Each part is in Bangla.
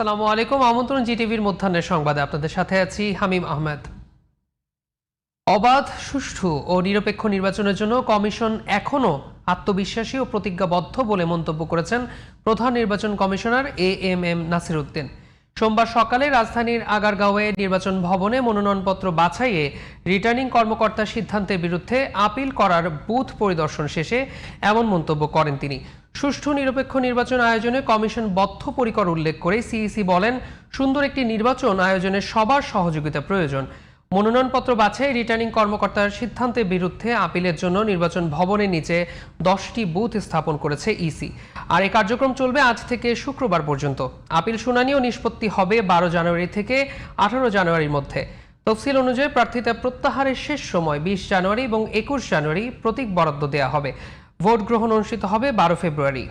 আসসালামু আলাইকুম। আমন্ত্রণ জিটিভির মধ্যাহ্নের সংবাদে। আপনাদের সাথে আছি হামিম আহমেদ। অবাধ, সুষ্ঠু ও নিরপেক্ষ নির্বাচনের জন্য কমিশন এখনও আত্মবিশ্বাসী ও প্রতিজ্ঞাবদ্ধ বলে মন্তব্য করেছেন প্রধান নির্বাচন commissioner A M M Nasir Uddin সোমবার সকালে রাজধানীর আগারগাঁওয়ে নির্বাচন ভবনে মনোনয়নপত্র বাছাইয়ে রিটার্নিং কর্মকর্তার সিদ্ধান্তের বিরুদ্ধে আপিল করার বুথ পরিদর্শন শেষে এমন মন্তব্য করেন তিনি। সুষ্ঠু নিরপেক্ষ নির্বাচন আয়োজনে কমিশন বদ্ধপরিকর উল্লেখ করে সিইসি বলেন, সুন্দর একটি নির্বাচন আয়োজনে সবার সহযোগিতা প্রয়োজন। মনোনয়নপত্র বাছাই, রিটার্নিং কর্মকর্তার সিদ্ধান্তের বিরুদ্ধে আপিলের জন্য নির্বাচন ভবনের নিচে দশটি বুথ স্থাপন করেছে ইসি। আর এই কার্যক্রম চলবে আজ থেকে শুক্রবার পর্যন্ত। আপিল শুনানি ও নিষ্পত্তি হবে বারো জানুয়ারি থেকে আঠারো জানুয়ারির মধ্যে। তফসিল অনুযায়ী প্রার্থিতা প্রত্যাহারের শেষ সময় বিশ জানুয়ারি এবং একুশ জানুয়ারি প্রতীক বরাদ্দ দেওয়া হবে। ভোট গ্রহণ অনুষ্ঠিত হবে বারো ফেব্রুয়ারি।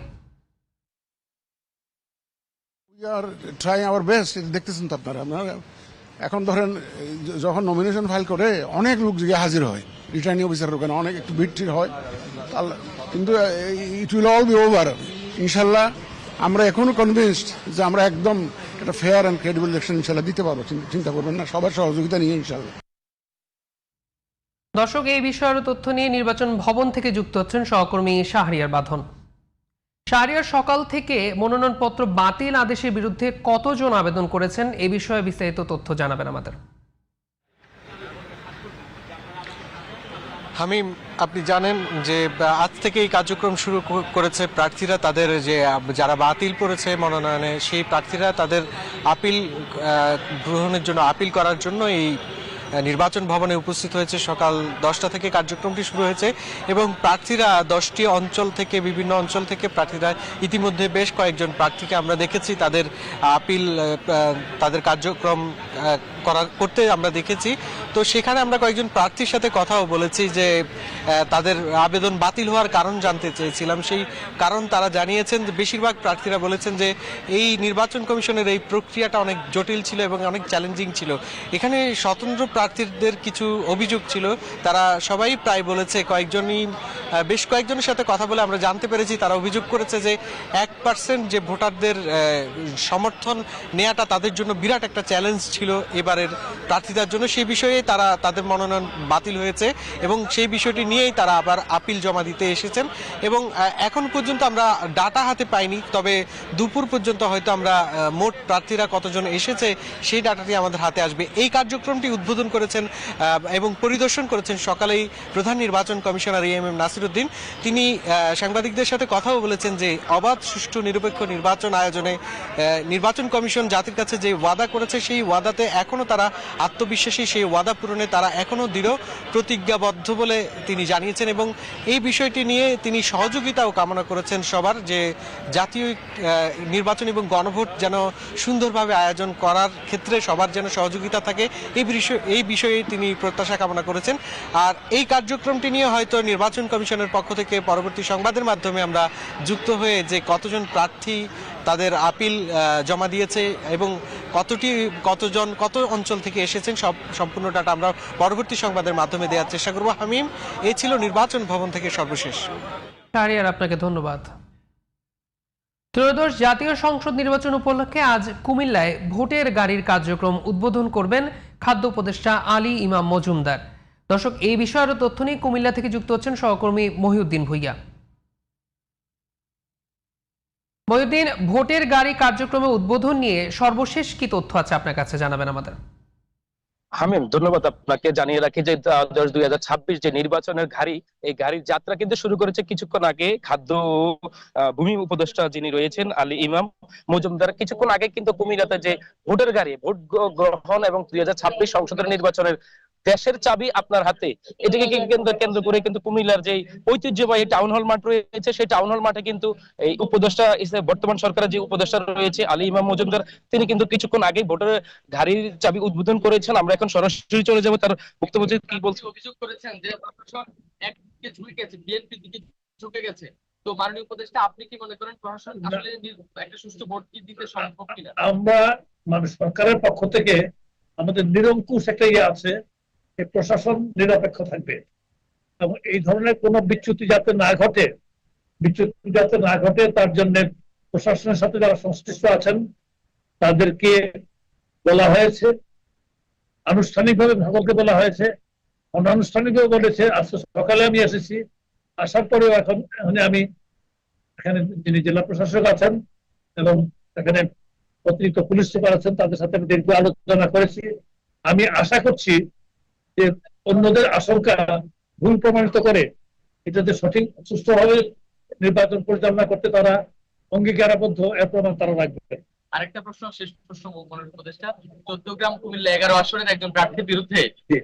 দেখতেছেন তো আপনারা এখন ধরেন, যখন নমিনেশন ফাইল করে, অনেক লোক গিয়ে হাজির হয় রিটার্নিং অফিসার ওখানে অনেক একটু ভিড় হয় কিন্তু it will all be over ইনশাল্লাহ আমরা এখনও কনভিনসড যে আমরা একদম একটা ফেয়ার অ্যান্ড ক্রেডিবল ইলেকশন ইনশাল্লাহ দিতে পারব চিন্তা করবেন না, সবার সহযোগিতা নিয়ে ইনশাল্লাহ। দর্শক, এই বিষয়ের তথ্য নিয়ে নির্বাচন ভবন থেকে যুক্ত হচ্ছেন সহকর্মী শাহরিয়ার বাঁধন। শাহরিয়ার সকাল থেকে মনোনয়নপত্র বাতিল আদেশের বিরুদ্ধে কতজন আবেদন করেছেন, এ বিষয়ে বিস্তারিত তথ্য জানাবেন আমাদের। হামিম, আপনি জানেন যে আজ থেকে এই কার্যক্রম শুরু করেছে প্রার্থীরা তাদের যে যারা বাতিল করেছে মনোনয়নে, সেই প্রার্থীরা তাদের আপিল গ্রহণের জন্য, আপিল করার জন্য এই নির্বাচন ভবনে উপস্থিত হয়েছে সকাল দশটা থেকে কার্যক্রমটি শুরু হয়েছে এবং প্রার্থীরা দশটি অঞ্চল থেকে বিভিন্ন অঞ্চল থেকে প্রার্থীরা ইতিমধ্যে বেশ কয়েকজন প্রার্থীকে আমরা দেখেছি। তাদের আপিল তাদের কার্যক্রম করার, করতে আমরা দেখেছি। তো সেখানে আমরা কয়েকজন প্রার্থীর সাথে কথাও বলেছি যে তাদের আবেদন বাতিল হওয়ার কারণ জানতে চেয়েছিলাম। সেই কারণ তারা জানিয়েছেন যে বেশিরভাগ প্রার্থীরা বলেছেন যে, এই নির্বাচন কমিশনের এই প্রক্রিয়াটা অনেক জটিল ছিল এবং অনেক চ্যালেঞ্জিং ছিল। এখানে স্বতন্ত্র প্রার্থীদের কিছু অভিযোগ ছিল। তারা সবাই প্রায় বলেছে, কয়েকজনই বেশ কয়েকজনের সাথে কথা বলে আমরা জানতে পেরেছি। তারা অভিযোগ করেছে যে, এক পার্সেন্ট যে ভোটারদের সমর্থন নেওয়াটা তাদের জন্য বিরাট একটা চ্যালেঞ্জ ছিল এবারের প্রার্থীদের জন্য। সেই বিষয়ে তারা তাদের মনোনয়ন বাতিল হয়েছে এবং সেই বিষয়টি নিয়েই তারা আবার আপিল জমা দিতে এসেছেন এবং এখন পর্যন্ত আমরা ডাটা হাতে পাইনি, তবে দুপুর পর্যন্ত হয়তো আমরা মোট প্রার্থীরা কতজন এসেছে সেই ডাটাটি আমাদের হাতে আসবে। এই কার্যক্রমটি উদ্বোধন করেছেন এবং পরিদর্শন করেছেন সকালেই প্রধান নির্বাচন কমিশনার এম এম নাসিরুদ্দিন। তিনি সাংবাদিকদের সাথে কথাও বলেছেন যে অবাধ, সুষ্ঠু, নিরপেক্ষ নির্বাচন আয়োজনে নির্বাচন কমিশন জাতির কাছে যে ওয়াদা করেছে, সেই ওয়াদাতে এখনও তারা আত্মবিশ্বাসী, সেই ওয়াদা পূরণে তারা এখনও দৃঢ়, প্রতিজ্ঞাবদ্ধ বলে তিনি জানিয়েছেন এবং এই বিষয়টি নিয়ে তিনি সহযোগিতাও কামনা করেছেন সবার যে জাতীয় নির্বাচন এবং গণভোট যেন সুন্দরভাবে আয়োজন করার ক্ষেত্রে সবার যেন সহযোগিতা থাকে, এই বিষয়, এই বিষয়ে তিনি প্রত্যাশা কামনা করেছেন। আর এই কার্যক্রমটি নিয়ে হয়তো নির্বাচন কমিশনের পক্ষ থেকে পরবর্তী সংবাদের মাধ্যমে আমরা যুক্ত হয়ে যে কতজন প্রার্থী তাদের আপিল জমা দিয়েছে এবং কতটি, কতজন, কত অঞ্চল থেকে এসেছেন, সব, সম্পূর্ণ ডাটা আমরা পরবর্তী সংবাদের মাধ্যমে দেওয়ার চেষ্টা করব। হামিম এই ছিল নির্বাচন ভবন থেকে সর্বশেষ। আপনাকে ধন্যবাদ। ত্রয়োদশ জাতীয় সংসদ নির্বাচন উপলক্ষে আজ কুমিল্লায় ভোটের গাড়ির কার্যক্রম উদ্বোধন করবেন খাদ্য উপদেষ্টা আলী ইমাম মজুমদার। দর্শক, এই বিষয়ে আরও তথ্য নিয়ে কুমিল্লা থেকে যুক্ত হচ্ছেন সহকর্মী মহিউদ্দিন ভুইয়া। মহিউদ্দিন ভোটের গাড়ি কার্যক্রমে উদ্বোধন নিয়ে সর্বশেষ কি তথ্য আছে আপনার কাছে জানাবেন আমাদের? হামিম, ধন্যবাদ আপনাকে। জানিয়ে রাখি যে দশ দুই হাজার ছাব্বিশ যে নির্বাচনের গাড়ি, এই গাড়ির যাত্রা কিন্তু শুরু করেছে কিছুক্ষণ আগে। খাদ্য ভূমি উপদেষ্টা যিনি রয়েছেন, আলী ইমাম মজুমদার, কিছুক্ষণ আগে কিন্তু কুমিল্লাতে যে ভোটের গাড়ি, ভোট গ্রহণ এবং দুই হাজার ছাব্বিশ সংসদের নির্বাচনের দেশের চাবি আপনার হাতে। এটাকে কি কেন্দ্র কেন্দ্র করে কিন্তু কুমিল্লার যে ঐতিহ্যবাহী টাউন হল মাঠ রয়েছে সেই টাউন হল মাঠে কিন্তু এই উপদেষ্টা বর্তমান সরকারের যে উপদেষ্টা রয়েছে আলী ইমাম মজুমদার তিনি কিন্তু কিছুক্ষণ আগে ভোটের গাড়ির চাবি উদ্বোধন করেছেন। আমরা এখন সরাসরি চলে যাব। তার বক্তব্য যে কি বলছে? অভিযোগ করেছেন যে একদিকে ঝুঁকে গেছে বিএনপির দিকে ঝুঁকে গেছে। তো মাননীয় উপদেষ্টা আপনি কি মনে করেন প্রশাসন আসলে একটা সুষ্ঠু ভোট কি দিতে সম্ভব কিনা? আমরা মানে সরকারের পক্ষ থেকে আমাদের নিরঙ্কুশ একটা ইয়ে আছে প্রশাসন নিরপেক্ষ থাকবে। এবং এই ধরনের কোনো বিচ্যুতি যাতে না ঘটে, বিচ্যুতি যাতে না ঘটে, তার জন্য প্রশাসনের সাথে যারা সংশ্লিষ্ট আছেন, তাদেরকে বলা হয়েছে, আনুষ্ঠানিকভাবে সকলকে বলা হয়েছে। অনানুষ্ঠানিকভাবে বলেছে, আজকে সকালে আমি এসেছি। আসার পরেও এখন, এখানে আমি এখানে যিনি জেলা প্রশাসক আছেন এবং এখানে অতিরিক্ত পুলিশ সুপার আছেন, তাদের সাথে আমি দীর্ঘ আলোচনা করেছি। আমি আশা করছি যে অন্যদের আশঙ্কা ভুল প্রমাণিত করে এটাতে সঠিক সুষ্ঠুভাবে নির্বাচন পরিচালনা করতে তারা অঙ্গীকারাবদ্ধ এর প্রমাণ তারা রাখবে। আরেকটা প্রশ্ন শেষ প্রশ্ন মনের উপদেষ্টা। চোদ্দগ্রাম কুমিল্লা এগারো আসনের একজন প্রার্থীর বিরুদ্ধে জি।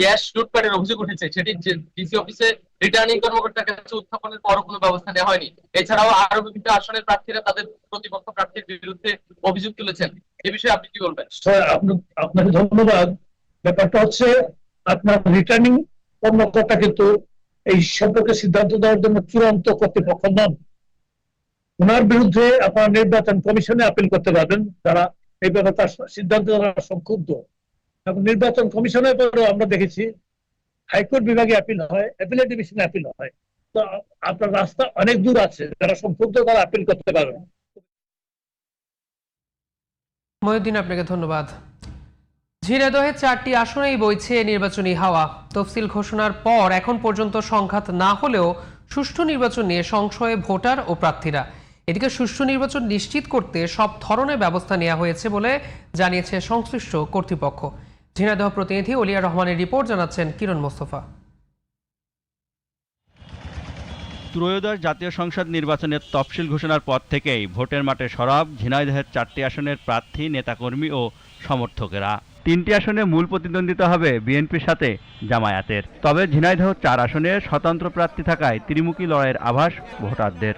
গ্যাস লুটপাটের অভিযোগ উঠেছে সেটি ডিসি অফিসে রিটার্নিং কর্মকর্তার কাছে উত্থাপনের পরও কোনো ব্যবস্থা নেওয়া হয়নি। এছাড়াও আরও বিভিন্ন আসনের প্রার্থীরা তাদের প্রতিপক্ষ প্রার্থীর বিরুদ্ধে অভিযোগ তুলেছেন। এ বিষয়ে আপনি কি বলবেন? আপনাকে ধন্যবাদ। ব্যাপারটা হচ্ছে আপনার রিটার্নিং কর্মকর্তা কিন্তু এই সম্পর্কে সিদ্ধান্ত দেওয়ার জন্য চূড়ান্ত কর্তৃপক্ষ নন। ওনার বিরুদ্ধে আপনারা নির্বাচন কমিশনে আপিল করতে পারবেন, যারা এই ব্যাপারে তার সিদ্ধান্ত দ্বারা সংক্ষুব্ধ। এবং নির্বাচন কমিশনের পরেও আমরা দেখেছি হাইকোর্ট বিভাগে আপিল হয় অ্যাপিলেট ডিভিশনে আপিল হয়। তো আপনার রাস্তা অনেক দূর আছে, যারা সংক্ষুব্ধ তারা আপিল করতে পারবেন। মহিউদ্দিন, আপনাকে ধন্যবাদ। ঝিনাইদহে চারটি আসনেই বইছে নির্বাচনী হাওয়া। তফসিল ঘোষণার পর এখন পর্যন্ত সংঘাত না হলেও সুষ্ঠু নির্বাচন নিয়ে সংশয়ে ভোটার ও প্রার্থীরা। এদিকে সুষ্ঠু নির্বাচন নিশ্চিত করতে সব ধরনের ব্যবস্থা নেওয়া হয়েছে বলে জানিয়েছে সংশ্লিষ্ট কর্তৃপক্ষ। ঝিনাইদহ প্রতিনিধি অলিয়া রহমানের রিপোর্ট জানাচ্ছেন কিরণ মোস্তফা। ত্রয়োদশ জাতীয় সংসদ নির্বাচনের তফসিল ঘোষণার পর থেকেই ভোটের মাঠে সরব ঝিনাইদহের চারটি আসনের প্রার্থী, নেতাকর্মী ও সমর্থকেরা। তিনটি আসনে মূল প্রতিদ্বন্দ্বিতা হবে বিএনপির সাথে জামায়াতের। তবে ঝিনাইদহ চার আসনে স্বতন্ত্র প্রার্থী থাকায় ত্রিমুখী লড়াইয়ের আভাস ভোটারদের।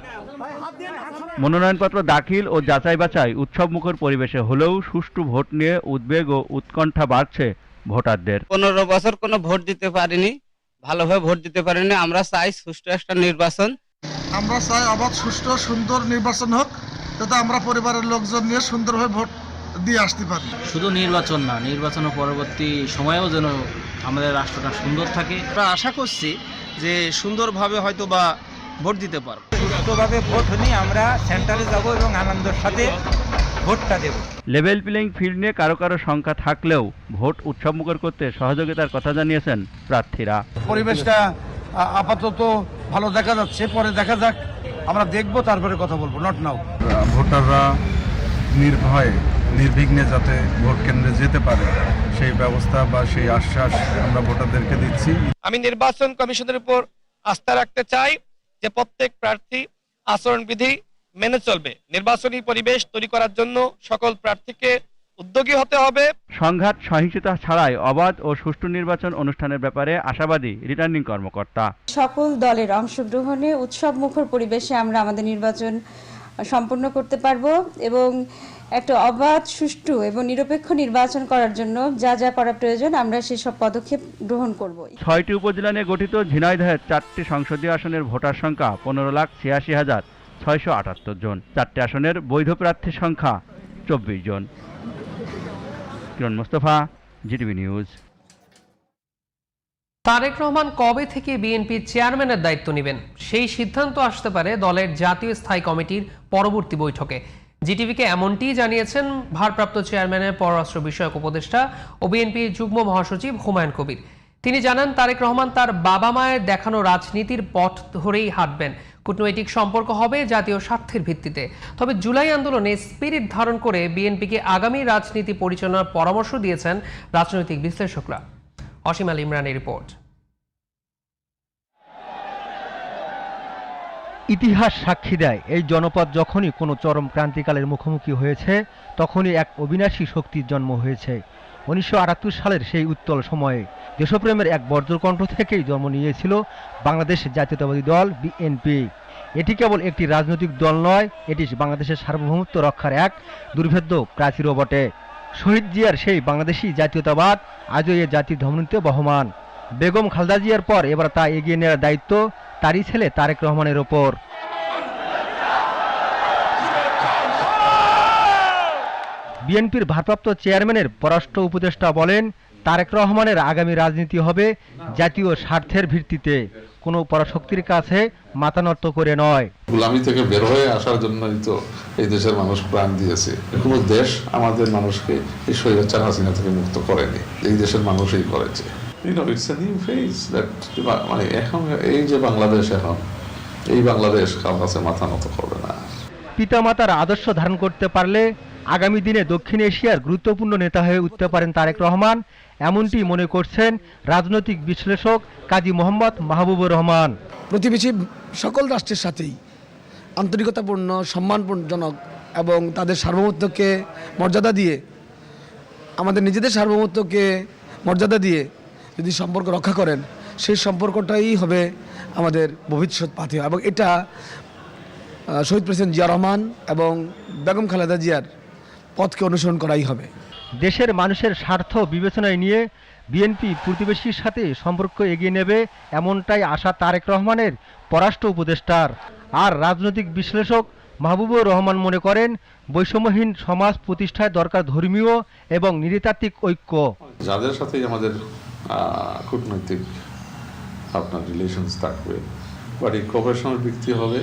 মনোনয়নপত্র দাখিল ও যাচাই বাছাই উৎসবমুখর পরিবেশে হলেও সুষ্ঠু ভোট নিয়ে উদ্বেগ ও উৎকণ্ঠা বাড়ছে ভোটারদের। পনেরো বছর কোনো ভোট দিতে পারিনি ভালোভাবে ভোট দিতে পারিনি। আমরা চাই সুষ্ঠু একটা নির্বাচন। আমরা চাই অবাধ সুষ্ঠু সুন্দর নির্বাচন হোক যাতে আমরা পরিবারের লোকজন নিয়ে সুন্দরভাবে ভোট দিয়ে আসতে পারি। শুধু নির্বাচন না নির্বাচনের পরবর্তী সময়েও যেন আমাদের রাষ্ট্রটা সুন্দর থাকে। আমরা আশা করছি যে সুন্দরভাবে হয়তো বা ভোট দিতে পারব। সুষ্ঠুভাবে ভোট হলে আমরা সেন্টারে যাব এবং আনন্দের সাথে ভোটটা দেব। লেভেল প্লেইং ফিল্ড নিয়ে কারও কারও সংখ্যা থাকলেও ভোট উৎসবমুখর করতে সহযোগিতার কথা জানিয়েছেন প্রার্থীরা। পরিবেশটা আপাতত ভালো দেখা যাচ্ছে পরে দেখা যাক। আমরা দেখব তারপরে কথা বলব নট নাও ভোটাররা নির্ভয়ে নির্বিঘ্নে যাতে ভোট কেন্দ্রে যেতে পারে সেই ব্যবস্থা বা সেই আশ্বাস আমরা ভোটারদেরকে দিচ্ছি। আমি নির্বাচন কমিশনের উপর আস্থা রাখতে চাই যে প্রত্যেক প্রার্থী আচরণবিধি মেনে চলবে। নির্বাচনী পরিবেশ তৈরি করার জন্য সকল প্রার্থীকে উদ্যোগী হতে হবে। সংঘাত সহিংসতা ছাড়াই অবাধ ও সুষ্ঠু নির্বাচন অনুষ্ঠানের ব্যাপারে আশাবাদী রিটার্নিং কর্মকর্তা। সকল দলের অংশগ্রহণে উৎসব মুখর পরিবেশে আমরা আমাদের নির্বাচন সম্পন্ন করতে পারব এবং একটা অবাধ সুষ্ঠু এবং নিরপেক্ষ নির্বাচন করার জন্য যা যা করা প্রয়োজন আমরা সেসব পদক্ষেপ গ্রহণ করব ছয়টি উপজেলা নিয়ে গঠিত ঝিনাইদহের চারটি সংসদীয় আসনের ভোটার সংখ্যা পনেরো লাখ ছিয়াশি হাজার ছয়শো আটাত্তর জন। চারটি আসনের বৈধ প্রার্থীর সংখ্যা চব্বিশ জন। Kiran Mostafa GTV news. Tarique Rahman কবে থেকে বিএনপির চেয়ারম্যানের দায়িত্ব নেবেন? সেই সিদ্ধান্ত আসতে পারে দলের জাতীয় স্থায়ী কমিটির পরবর্তী বৈঠকে। জিটিভিকে এমনটিই জানিয়েছেন ভারপ্রাপ্ত চেয়ারম্যানের পররাষ্ট্র বিষয়ক উপদেষ্টা ও বিএনপির যুগ্ম মহাসচিব হুমায়ুন কবির। তিনি জানান, তারেক রহমান তার বাবা মায়ের দেখানো রাজনীতির পথ ধরেই হাঁটবেন। কূটনৈতিক সম্পর্ক হবে জাতীয় স্বার্থের ভিত্তিতে। তবে জুলাই আন্দোলনে স্পিরিট ধারণ করে বিএনপিকে আগামী রাজনীতি পরিচালনার পরামর্শ দিয়েছেন রাজনৈতিক বিশ্লেষকরা। অসীম আল ইমরানের রিপোর্ট। ইতিহাস সাক্ষী দেয়। এই জনপদ যখনই কোনো চরম ক্রান্তিকালের মুখোমুখি হয়েছে, তখনই এক অবিনাশী শক্তির জন্ম হয়েছে। উনিশশো আটাত্তর সালের সেই উত্তল সময়ে দেশপ্রেমের এক বজ্রকণ্ঠ থেকেই জন্ম নিয়েছিল বাংলাদেশ জাতীয়তাবাদী দল, বিএনপি। এটি কেবল একটি রাজনৈতিক দল নয়, এটি বাংলাদেশের সার্বভৌমত্ব রক্ষার এক দুর্ভেদ্য প্রাচীরও বটে। শহীদ জিয়ার সেই বাংলাদেশি জাতীয়তাবাদ আজও এ জাতির ধমনীতে বহমান। বেগম খালদা জিয়ার পর এবার তা এগিয়ে নেওয়ার দায়িত্ব তারই ছেলে তারেক রহমানের ওপর। বিএনপির ভারপ্রাপ্ত চেয়ারম্যানের পররাষ্ট্র উপদেষ্টা বলেন, তারেক রহমানের আগামী রাজনীতি হবে জাতীয় স্বার্থের ভিত্তিতে। কোনো পরাশক্তির কাছে মাথা নত করে নয়। গুলামি থেকে বের হয়ে আসার জন্যই তো এই দেশের মানুষ প্রাণ দিয়েছে। কোনো দেশ আমাদের মানুষকে এই স্বৈরাচার হাসিনা থেকে মুক্ত করেনি। এই দেশের মানুষই করেছে। You know, it's a new phase that মানে এখন এই যে বাংলাদেশ এখন এই বাংলাদেশ কার কাছে মাথা নত করবে না। পিতামাতার আদর্শ ধারণ করতে পারলে আগামী দিনে দক্ষিণ এশিয়ার গুরুত্বপূর্ণ নেতা হয়ে উঠতে পারেন তারেক রহমান এমনটি মনে করছেন রাজনৈতিক বিশ্লেষক কাজী মোহাম্মদ মাহবুবুর রহমান। প্রতিবেশী সকল রাষ্ট্রের সাথেই আন্তরিকতাপূর্ণ সম্মানজনক এবং তাদের সার্বভৌমত্বকে মর্যাদা দিয়ে আমাদের নিজেদের সার্বভৌমত্বকে মর্যাদা দিয়ে যদি সম্পর্ক রক্ষা করেন সেই সম্পর্কটাই হবে আমাদের ভবিষ্যৎ পাথে। এবং এটা শহীদ প্রেসিডেন্ট জিয়া রহমান এবং বেগম খালেদা জিয়ার পথকে অনুসরণ করাই হবে। দেশের মানুষের স্বার্থ বিবেচনায় নিয়ে বিএনপি প্রতিবেশীর সাথে সম্পর্ক এগিয়ে নেবে এমনটাই আশা তারেক রহমানের পররাষ্ট্র উপদেষ্টার। আর রাজনৈতিক বিশ্লেষক মাহবুবুর রহমান মনে করেন বৈষম্যহীন সমাজ প্রতিষ্ঠায় দরকার ধর্মীয় এবং নৃতাত্ত্বিক ঐক্য। যাদের সাথেই আমাদের কূটনৈতিক আপনার রিলেশনস থাকবে। বাট এই কোপারেশনের ভিত্তি হবে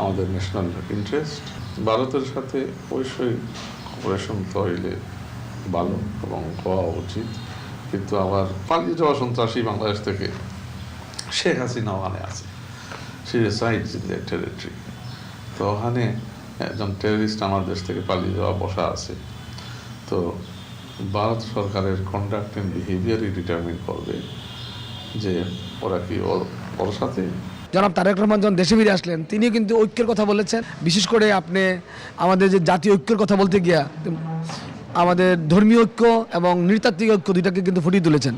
আমাদের ন্যাশনাল ইন্টারেস্ট ভারতের সাথে অবশ্যই কোপারেশন তো হইলে ভালো এবং হওয়া উচিত। কিন্তু আবার পালিয়ে যাওয়া সন্ত্রাসী বাংলাদেশ থেকে শেখ হাসিনা ওখানে আছে। সে রেসাইডস ইন দ্য টেরিটরি তো ওখানে একজন টেররিস্ট আমার দেশ থেকে পালিয়ে যাওয়া বসা আছে। তো ভারত সরকারের কন্ডাক্ট অ্যান্ড বিহেভিয়ারই ডিটারমিন করবে যে ওরা কি ওর সাথে? জনাব তারেক রহমান যখন দেশে ফিরে আসলেন, তিনিও কিন্তু ঐক্যের কথা বলেছেন। বিশেষ করে আপনি আমাদের যে জাতীয় ঐক্যের কথা বলতে গিয়া, আমাদের ধর্মীয় ঐক্য এবং নৃতাত্ত্বিক ঐক্য দুইটাকে কিন্তু ফুটিয়ে তুলেছেন।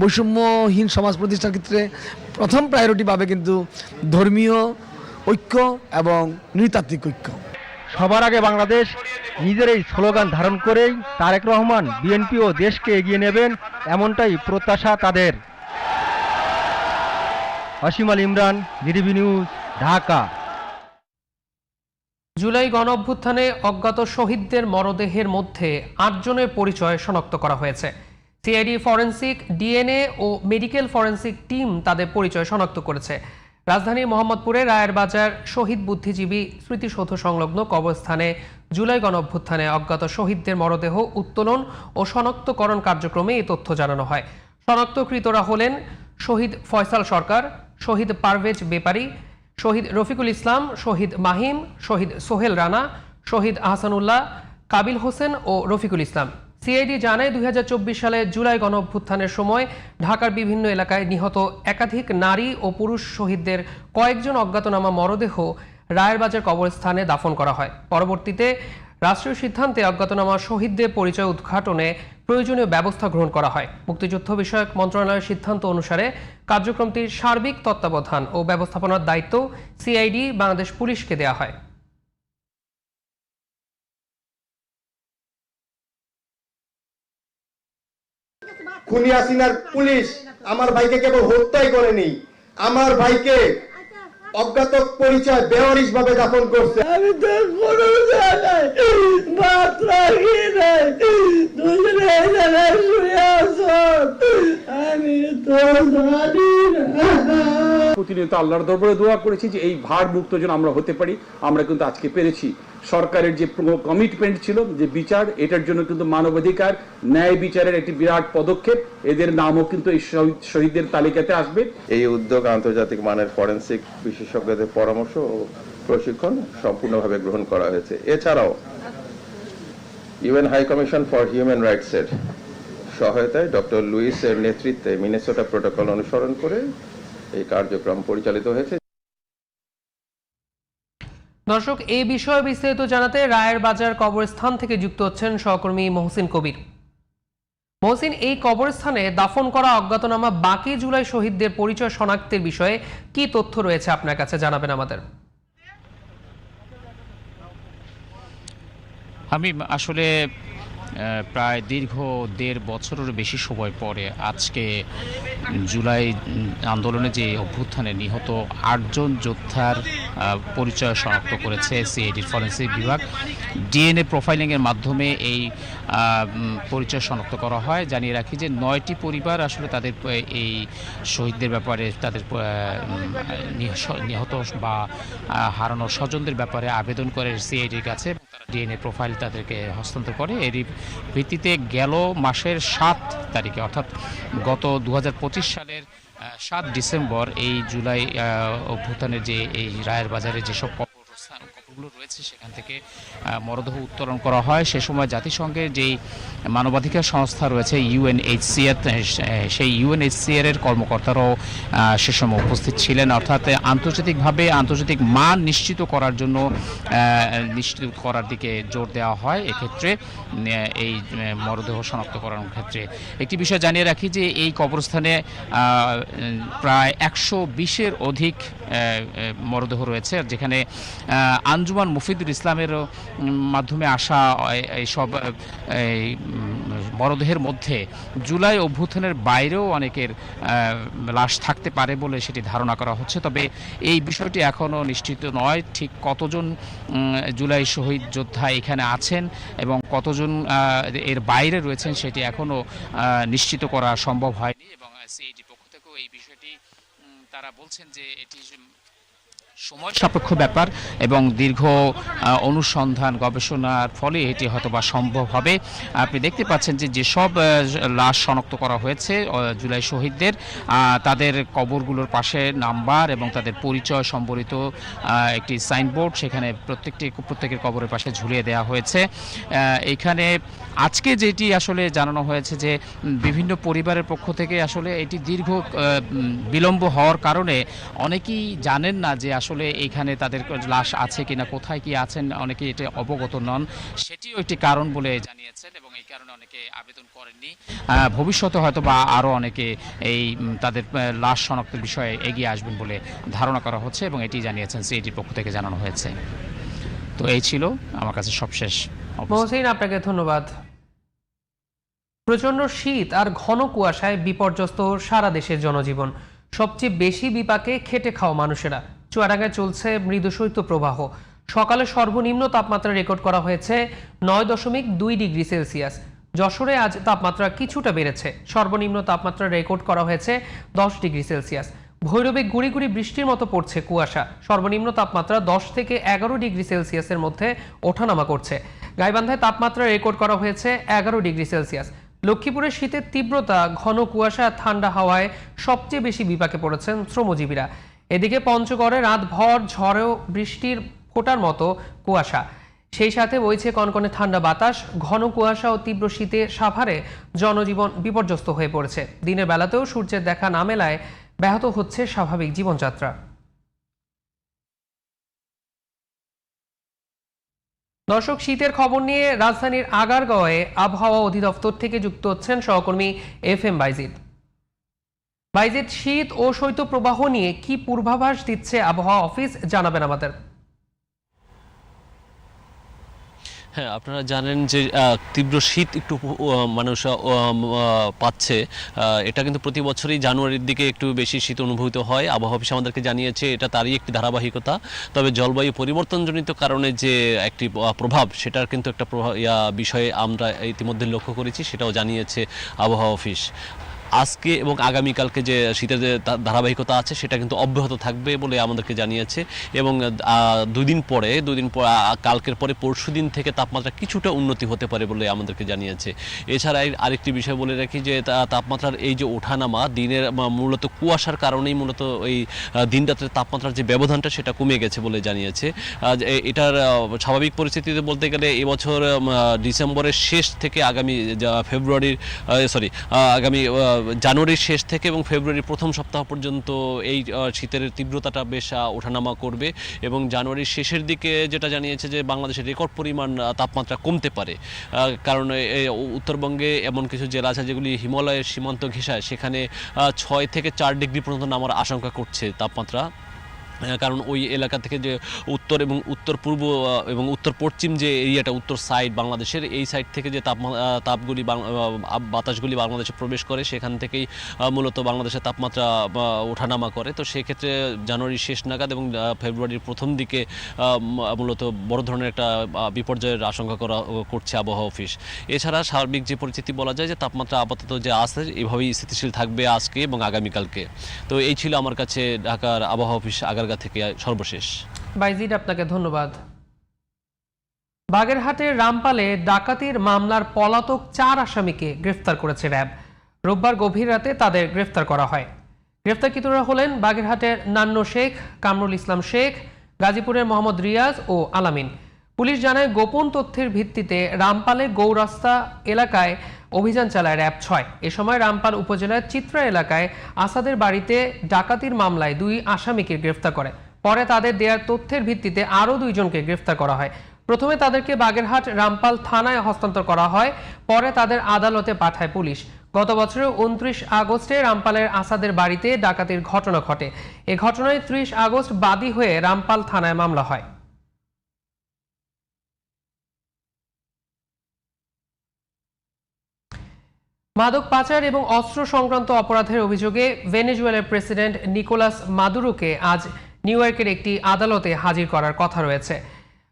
বৈষম্যহীন সমাজ প্রতিষ্ঠার ক্ষেত্রে প্রথম প্রায়োরিটি পাবে কিন্তু ধর্মীয় ঐক্য এবং নৃতাত্ত্বিক ঐক্য। সবার আগে বাংলাদেশ নিজের এই স্লোগান ধারণ করেই তারেক রহমান বিএনপি ও দেশকে এগিয়ে নেবেন এমনটাই প্রত্যাশা তাদের। Asim Al Imran GDB news, Dhaka. July গণ অভ্যুত্থানে অজ্ঞাত শহীদদের মরদেহের মধ্যে আটজনের পরিচয় শনাক্ত করা হয়েছে। সিআইডি ফরেন্সিক ডিএনএ ও মেডিকেল ফরেন্সিক টিম তাদের পরিচয় শনাক্ত করেছে। রাজধানী মোহাম্মদপুরে রায়ের বাজার শহীদ বুদ্ধিজীবী স্মৃতিসৌধ সংলগ্ন কবরস্থানে জুলাই গণ অভ্যুত্থানে অজ্ঞাত শহীদদের মরদেহ উত্তোলন ও শনাক্তকরণ কার্যক্রমে এই তথ্য জানানো হয়। শনাক্তকৃতরা হলেন শহীদ ফয়সাল সরকার, শহীদ পারভেজ বেপারি, শহীদ রফিকুল ইসলাম, শহীদ মাহিম, শহীদ সোহেল রানা, শহীদ আহসানুল্লাহ, কাবিল হোসেন ও রফিকুল ইসলাম। সিআইডি জানায়, দুই হাজার চব্বিশ সালে জুলাই গণ অভ্যুত্থানের সময় ঢাকার বিভিন্ন এলাকায় নিহত একাধিক নারী ও পুরুষ শহীদদের কয়েকজন অজ্ঞাতনামা মরদেহ রায়েরবাজার কবরস্থানে দাফন করা হয়। পরবর্তীতে রাষ্ট্রীয় সিদ্ধান্তে অজ্ঞাতনামা শহীদদের পরিচয় উদ্ঘাটনে প্রয়োজনীয় ব্যবস্থা গ্রহণ করা হয়। মুক্তিযুদ্ধ বিষয়ক মন্ত্রণালয়ের সিদ্ধান্ত অনুসারে কার্যক্রমটির সার্বিক তত্ত্বাবধান ও ব্যবস্থাপনার দায়িত্ব সিআইডি, বাংলাদেশ পুলিশকে দেওয়া হয়। খুনি হাসিনার পুলিশ আমার ভাইকে কেবল হত্যাই করেনি। আমার ভাইকে অজ্ঞাত পরিচয় বেহরিস ভাবে দাফন করছে। আমি তো কোনো ভাত রাখি নাই। দুজনে শুয়ে আছো। আমি তো জানি প্রতিনিয়ত আল্লাহর দরবারে দোয়া করেছি যে এই ভার মুক্ত যেন আমরা হতে পারি, আমরা কিন্তু আজকে পেরেছি। সরকারের যে কমিটমেন্ট ছিল, যে বিচার, এটার জন্য কিন্তু মানবাধিকার, ন্যায় বিচারের একটি বিরাট পদক্ষেপ। এদের নামও কিন্তু এই শহীদদের তালিকাতে আসবে। এই উদ্যোগ আন্তর্জাতিক মানের ফরেনসিক বিশেষজ্ঞদের পরামর্শ ও প্রশিক্ষণ সম্পূর্ণভাবে গ্রহণ করা হয়েছে। এছাড়াও, UN high commission for human রাইটসের সহায়তায় ডক্টর লুইসের নেতৃত্বে মিনেসোটা প্রোটোকল অনুসরণ করে এই কার্যক্রম পরিচালিত হয়েছে। দর্শক এই বিষয়ে বিস্তারিত জানাতে রায়ের বাজার কবরস্থান থেকে যুক্ত হচ্ছেন সহকর্মী মহসিন কবির। মহসিন এই কবরস্থানে দাফন করা অজ্ঞাতনামা বাকি জুলাই শহীদদের পরিচয় শনাক্তের বিষয়ে কি তথ্য রয়েছে আপনার কাছে জানাবেন আমাদের। আমি আসলে প্রায় দীর্ঘ দেড় বছরের বেশি সময় পরে আজকে জুলাই আন্দোলনে যে অভ্যুত্থানে নিহত আটজন যোদ্ধার পরিচয় শনাক্ত করেছে সিআইডির ফরেন্সিক বিভাগ। ডিএনএ প্রোফাইলিংয়ের মাধ্যমে এই পরিচয় শনাক্ত করা হয়। জানিয়ে রাখি যে নয়টি পরিবার আসলে তাদের এই শহীদদের ব্যাপারে তাদের নিহত বা আহ, হারানো স্বজনদের ব্যাপারে আবেদন করে সিআইডির কাছে। ডিএনএ প্রোফাইল তাদেরকে হস্তান্তর করে। এরই ভিত্তিতে গেল মাসের সাত তারিখে, অর্থাৎ গত দুহাজার পঁচিশ সালের সাত ডিসেম্বর, এই জুলাই অভ্যুত্থানের যে এই রায়ের বাজারে যেসব কবরস্থান কবরগুলো রয়েছে সেখান থেকে মরদেহ উত্তোলন করা হয়। সে সময় জাতিসংঘের যেই মানবাধিকার সংস্থা রয়েছে ইউএনএইচসিআর সেই ইউএনএইচসিআর এর কর্মকর্তারাও সে সময় উপস্থিত ছিলেন। অর্থাৎ আন্তর্জাতিকভাবে আন্তর্জাতিক মান নিশ্চিত করার জন্য নিশ্চিত করার দিকে জোর দেওয়া হয়। এক্ষেত্রে এই মরদেহ শনাক্ত করার ক্ষেত্রে। একটি বিষয় জানিয়ে রাখি যে, এই কবরস্থানে প্রায় একশো বিশের অধিক মরদেহ রয়েছে। যেখানে আঞ্জুমান মুফিদুল ইসলামের মাধ্যমে আসা এই- এইসব এই মরদেহের মধ্যে জুলাই অভ্যুত্থানের বাইরেও অনেকের লাশ থাকতে পারে বলে সেটি ধারণা করা হচ্ছে। তবে এই বিষয়টি এখনও নিশ্চিত নয় ঠিক কতজন জুলাই শহীদ যোদ্ধা এখানে আছেন এবং কতজন এর বাইরে রয়েছেন সেটি এখনও নিশ্চিত করা সম্ভব হয়নি। এবং সিআইডি পক্ষ থেকেও এই বিষয়টি তারা বলছেন যে এটি সময় সাপেক্ষ ব্যাপার এবং দীর্ঘ অনুসন্ধান গবেষণার ফলে এটি হয়তোবা সম্ভব হবে। আপনি দেখতে পাচ্ছেন যে যেসব লাশ শনাক্ত করা হয়েছে জুলাই শহীদদের তাদের কবরগুলোর পাশে নাম্বার এবং তাদের পরিচয় সম্বলিত একটি সাইনবোর্ড সেখানে প্রত্যেকটি, প্রত্যেকের কবরের পাশে ঝুলিয়ে দেওয়া হয়েছে। এখানে আজকে যেটি আসলে জানানো হয়েছে যে বিভিন্ন পরিবারের পক্ষ থেকে আসলে এটি দীর্ঘ বিলম্ব হওয়ার কারণে অনেকেই জানেন না যে আসলে এইখানে তাদের লাশ আছে কিনা, কোথায় কি আছেন, অনেকে এটা অবগত নন। সেটিও একটি কারণ বলে জানিয়েছেন এবং এই কারণে অনেকে আবেদন করেননি। ভবিষ্যতে হয়তো বা আরও অনেকে এই তাদের লাশ শনাক্তের বিষয়ে এগিয়ে আসবেন বলে ধারণা করা হচ্ছে এবং এটি জানিয়েছেন সিএটির পক্ষ থেকে জানানো হয়েছে। তো এই ছিল আমার কাছে সবশেষ। মহসিন, আপনাকে ধন্যবাদ। প্রচণ্ড শীত আর ঘন কুয়াশায় বিপর্যস্ত সারা দেশের জনজীবন। সবচেয়ে বেশি বিপাকে খেটে খাওয়া মানুষেরা। চুয়াডাঙ্গায় চলছে মৃদু শৈত্য প্রবাহ। সকালে সর্বনিম্ন তাপমাত্রা রেকর্ড করা হয়েছে নয় দশমিক দুই ডিগ্রি সেলসিয়াস। যশোরে আজ তাপমাত্রা কিছুটা বেড়েছে। সর্বনিম্ন তাপমাত্রা রেকর্ড করা হয়েছে দশ ডিগ্রি সেলসিয়াস। ভৈরবে গুড়ি গুড়ি বৃষ্টির মতো পড়ছে কুয়াশা। সর্বনিম্ন তাপমাত্রা দশ থেকে এগারো ডিগ্রি সেলসিয়াসের মধ্যে ওঠানামা করছে। গাইবান্ধায় তাপমাত্রা রেকর্ড করা হয়েছে এগারো ডিগ্রি সেলসিয়াস। লক্ষ্মীপুরের শীতের তীব্রতা, ঘন কুয়াশা, ঠান্ডা হাওয়ায় সবচেয়ে বেশি বিপাকে পড়েছেন শ্রমজীবীরা। এদিকে পঞ্চগড়ে রাতভর ঝড়েও বৃষ্টির ফোটার মতো কুয়াশা। সেই সাথে বইছে কনকনে ঠান্ডা বাতাস, ঘন কুয়াশা ও তীব্র শীতে সাভারে জনজীবন বিপর্যস্ত হয়ে পড়েছে। দিনের বেলাতেও সূর্যের দেখা না মেলায় ব্যাহত হচ্ছে স্বাভাবিক জীবনযাত্রা। দর্শক, শীতের খবর নিয়ে রাজধানীর আগারগাঁওয়ে আবহাওয়া অধিদপ্তর থেকে যুক্ত হচ্ছেন সহকর্মী এফ এম বাইজিদ। বাইজিদ, শীত ও শৈত্যপ্রবাহ নিয়ে কি পূর্বাভাস দিচ্ছে আবহাওয়া অফিস জানাবেন আমাদের। হ্যাঁ আপনারা জানেন যে তীব্র শীত একটু মানুষ পাচ্ছে। এটা কিন্তু প্রতি বছরই জানুয়ারির দিকে একটু বেশি শীত অনুভূত হয়। আবহাওয়া অফিস আমাদেরকে জানিয়েছে, এটা তারই একটি ধারাবাহিকতা। তবে জলবায়ু পরিবর্তনজনিত কারণে যে একটি প্রভাব, সেটার কিন্তু একটা প্রভাব বিষয়ে আমরা ইতিমধ্যে লক্ষ্য করেছি, সেটাও জানিয়েছে আবহাওয়া অফিস। আজকে এবং আগামীকালকে যে শীতের যে ধারাবাহিকতা আছে, সেটা কিন্তু অব্যাহত থাকবে বলে আমাদেরকে জানিয়েছে। এবং দুই দিন পরে দুই দিন পর কালকের পরে পরশু দিন থেকে তাপমাত্রা কিছুটা উন্নতি হতে পারে বলে আমাদেরকে জানিয়েছে। এছাড়া আরেকটি বিষয় বলে রাখি যে তাপমাত্রার এই যে ওঠানামা, দিনের মূলত কুয়াশার কারণেই মূলত এই দিন তাপমাত্রার যে ব্যবধানটা, সেটা কমে গেছে বলে জানিয়েছে। এটার স্বাভাবিক পরিস্থিতিতে বলতে গেলে এবছর ডিসেম্বরের শেষ থেকে আগামী ফেব্রুয়ারির সরি আগামী জানুয়ারির শেষ থেকে এবং ফেব্রুয়ারির প্রথম সপ্তাহ পর্যন্ত এই শীতের তীব্রতাটা বেশ ওঠানামা করবে এবং জানুয়ারির শেষের দিকে যেটা জানিয়েছে যে বাংলাদেশের রেকর্ড পরিমাণ তাপমাত্রা কমতে পারে। কারণ উত্তরবঙ্গে এমন কিছু জেলা আছে যেগুলি হিমালয়ের সীমান্ত ঘেঁষায়, সেখানে ছয় থেকে চার ডিগ্রি পর্যন্ত নামার আশঙ্কা করছে তাপমাত্রা। কারণ ওই এলাকা থেকে যে উত্তর এবং উত্তর পূর্ব এবং উত্তর পশ্চিম যে এরিয়াটা, উত্তর সাইড বাংলাদেশের, এই সাইড থেকে যে তাপ তাপগুলি বাতাসগুলি বাংলাদেশে প্রবেশ করে, সেখান থেকেই মূলত বাংলাদেশের তাপমাত্রা ওঠানামা করে। তো সেক্ষেত্রে জানুয়ারির শেষ নাগাদ এবং ফেব্রুয়ারির প্রথম দিকে মূলত বড় ধরনের একটা বিপর্যয়ের আশঙ্কা করা করছে আবহাওয়া অফিস এছাড়া সার্বিক যে পরিস্থিতি বলা যায় যে তাপমাত্রা আপাতত যে আছে, এভাবেই স্থিতিশীল থাকবে আজকে এবং আগামীকালকে। তো এই ছিল আমার কাছে ঢাকার আবহাওয়া অফিস আগারগা থেকে সর্বশেষ। বাইজিদ, আপনাকে ধন্যবাদ। বাগেরহাটের রামপালে ডাকাতির মামলার পলাতক চার আসামিকে গ্রেফতার করেছে র্যাব। রোববার গভীর রাতে তাদের গ্রেফতার করা হয়। গ্রেফতারকৃতরা হলেন বাগেরহাটের নান্ন শেখ, কামরুল ইসলাম শেখ, গাজীপুরের মোহাম্মদ রিয়াজ ও আলামিন। পুলিশ জানায়, গোপন তথ্যের ভিত্তিতে রামপালে গৌরাস্তা এলাকায় অভিযান চালায় র্যাব ছয়। এ সময় রামপাল উপজেলার চিত্রা এলাকায় আসাদের বাড়িতে ডাকাতির মামলায় দুই আসামিকে গ্রেফতার করে। পরে তাদের দেওয়ার তথ্যের ভিত্তিতে আরও দুইজনকে গ্রেফতার করা হয়। প্রথমে তাদেরকে বাগেরহাট রামপাল থানায় হস্তান্তর করা হয়, পরে তাদের আদালতে পাঠায় পুলিশ। গত বছরের উনত্রিশ আগস্টে রামপালের আসাদের বাড়িতে ডাকাতির ঘটনা ঘটে। এ ঘটনায় ত্রিশ আগস্ট বাদী হয়ে রামপাল থানায় মামলা হয়। মাদক পাচার এবং অস্ত্র সংক্রান্ত অপরাধের অভিযোগে ভেনেজুয়েলার প্রেসিডেন্ট নিকোলাস মাদুরোকে আজ নিউ ইয়র্কের একটি আদালতে হাজির করার কথা রয়েছে।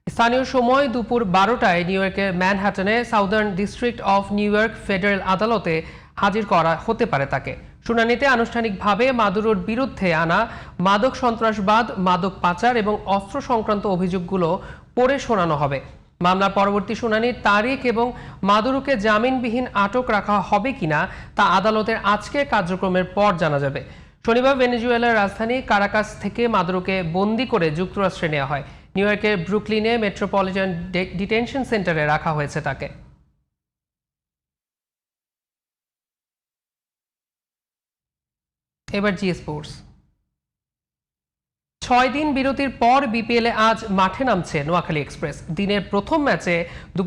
স্থানীয় সময় দুপুর বারোটায় নিউ ইয়র্কের ম্যানহাটনে southern district of New York federal আদালতে হাজির করা হতে পারে তাকে। শুনানিতে আনুষ্ঠানিকভাবে মাদুরোর বিরুদ্ধে আনা মাদক সন্ত্রাসবাদ, মাদক পাচার এবং অস্ত্র সংক্রান্ত অভিযোগগুলো পড়ে শোনানো হবে। মামলার পরবর্তী শুনানির তারিখ এবং মাদুরোকে জামিনবিহীন আটক রাখা হবে কিনা তা আদালতের আজকের কার্যক্রমের পর জানা যাবে। শনিবার ভেনেজুয়েলার রাজধানী কারাকাস থেকে মাদুরোকে বন্দি করে যুক্তরাষ্ট্রে নেওয়া হয়। নিউ ইয়র্কের ব্রুকলিনে মেট্রোপলিটন ডিটেনশন সেন্টারে রাখা হয়েছে তাকে। এবার জি স্পোর্টস। ছয় দিন বিরতির পর বিপিএলে আজ মাঠে নামছে নোয়াখালী এক্সপ্রেস। দিনের প্রথম ম্যাচে